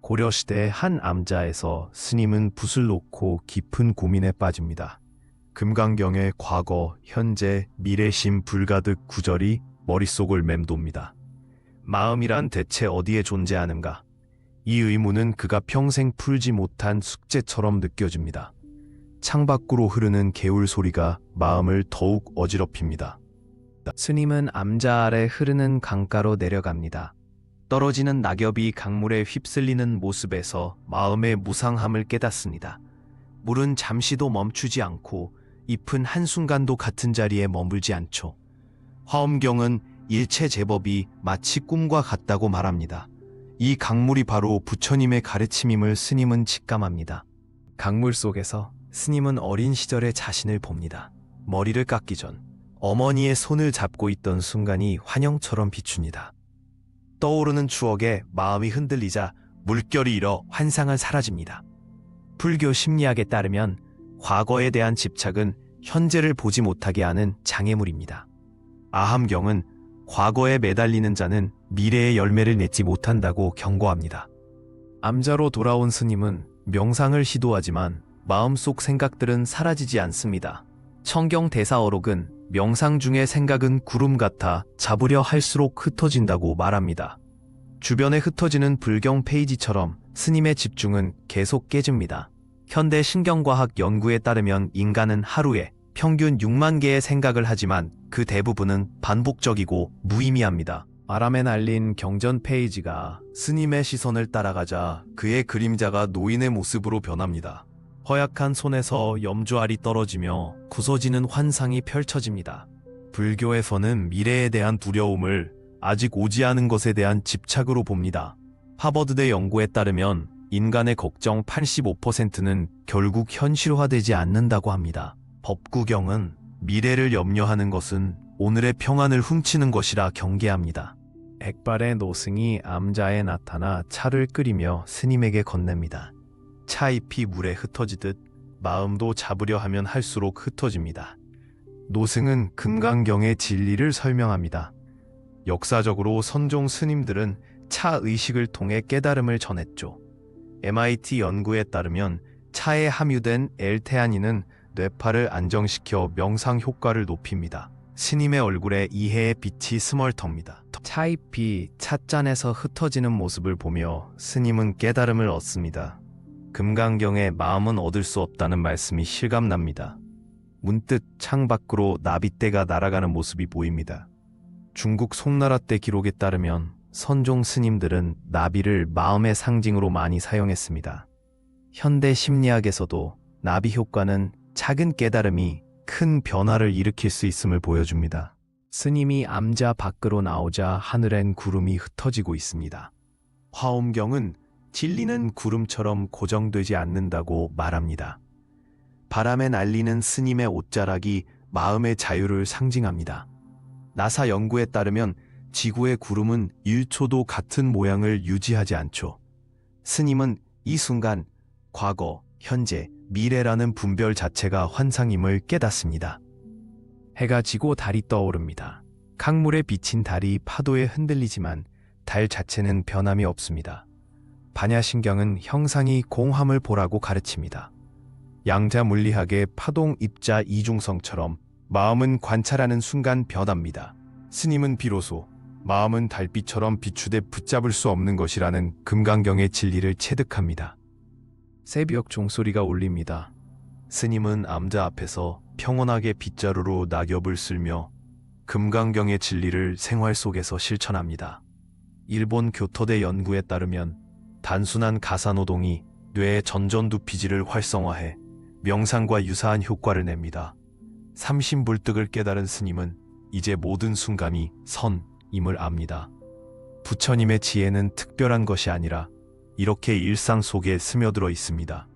고려시대 한 암자에서 스님은 붓을 놓고 깊은 고민에 빠집니다. 금강경의 과거, 현재, 미래심 불가득 구절이 머릿속을 맴돕니다. 마음이란 대체 어디에 존재하는가? 이 의문은 그가 평생 풀지 못한 숙제처럼 느껴집니다. 창밖으로 흐르는 개울 소리가 마음을 더욱 어지럽힙니다. 스님은 암자 아래 흐르는 강가로 내려갑니다. 떨어지는 낙엽이 강물에 휩쓸리는 모습에서 마음의 무상함을 깨닫습니다. 물은 잠시도 멈추지 않고 잎은 한순간도 같은 자리에 머물지 않죠. 화엄경은 일체 제법이 마치 꿈과 같다고 말합니다. 이 강물이 바로 부처님의 가르침임을 스님은 직감합니다. 강물 속에서 스님은 어린 시절의 자신을 봅니다. 머리를 깎기 전 어머니의 손을 잡고 있던 순간이 환영처럼 비춥니다. 떠오르는 추억에 마음이 흔들리자 물결이 일어 환상은 사라집니다. 불교 심리학에 따르면 과거에 대한 집착은 현재를 보지 못하게 하는 장애물입니다. 아함경은 과거에 매달리는 자는 미래의 열매를 맺지 못한다고 경고합니다. 암자로 돌아온 스님은 명상을 시도하지만 마음속 생각들은 사라지지 않습니다. 청경 대사어록은 명상 중의 생각은 구름 같아 잡으려 할수록 흩어진다고 말합니다. 주변에 흩어지는 불경 페이지처럼 스님의 집중은 계속 깨집니다. 현대 신경과학 연구에 따르면 인간은 하루에 평균 6만 개의 생각을 하지만 그 대부분은 반복적이고 무의미합니다. 바람에 날린 경전 페이지가 스님의 시선을 따라가자 그의 그림자가 노인의 모습으로 변합니다. 허약한 손에서 염주알이 떨어지며 부서지는 환상이 펼쳐집니다. 불교에서는 미래에 대한 두려움을 아직 오지 않은 것에 대한 집착으로 봅니다. 하버드대 연구에 따르면 인간의 걱정 85%는 결국 현실화되지 않는다고 합니다. 법구경은 미래를 염려하는 것은 오늘의 평안을 훔치는 것이라 경계합니다. 백발의 노승이 암자에 나타나 차를 끓이며 스님에게 건넵니다. 차잎이 물에 흩어지듯 마음도 잡으려 하면 할수록 흩어집니다. 노승은 금강경의 진리를 설명합니다. 역사적으로 선종 스님들은 차 의식을 통해 깨달음을 전했죠. MIT 연구에 따르면 차에 함유된 엘테아닌은 뇌파를 안정시켜 명상 효과를 높입니다. 스님의 얼굴에 이해의 빛이 스멀텁니다. 차잎이 찻잔에서 흩어지는 모습을 보며 스님은 깨달음을 얻습니다. 금강경에 마음은 얻을 수 없다는 말씀이 실감납니다. 문득 창 밖으로 나비떼가 날아가는 모습이 보입니다. 중국 송나라 때 기록에 따르면 선종 스님들은 나비를 마음의 상징으로 많이 사용했습니다. 현대 심리학에서도 나비 효과는 작은 깨달음이 큰 변화를 일으킬 수 있음을 보여줍니다. 스님이 암자 밖으로 나오자 하늘엔 구름이 흩어지고 있습니다. 화엄경은 진리는 구름처럼 고정되지 않는다고 말합니다. 바람에 날리는 스님의 옷자락이 마음의 자유를 상징합니다. 나사 연구에 따르면 지구의 구름은 1초도 같은 모양을 유지하지 않죠. 스님은 이 순간 과거, 현재, 미래라는 분별 자체가 환상임을 깨닫습니다. 해가 지고 달이 떠오릅니다. 강물에 비친 달이 파도에 흔들리지만 달 자체는 변함이 없습니다. 반야신경은 형상이 공함을 보라고 가르칩니다. 양자 물리학의 파동 입자 이중성처럼 마음은 관찰하는 순간 변합니다. 스님은 비로소 마음은 달빛처럼 비추되 붙잡을 수 없는 것이라는 금강경의 진리를 체득합니다. 새벽 종소리가 울립니다. 스님은 암자 앞에서 평온하게 빗자루로 낙엽을 쓸며 금강경의 진리를 생활 속에서 실천합니다. 일본 교토대 연구에 따르면 단순한 가사노동이 뇌의 전전두피질을 활성화해 명상과 유사한 효과를 냅니다. 삼신불득을 깨달은 스님은 이제 모든 순간이 선임을 압니다. 부처님의 지혜는 특별한 것이 아니라 이렇게 일상 속에 스며들어 있습니다.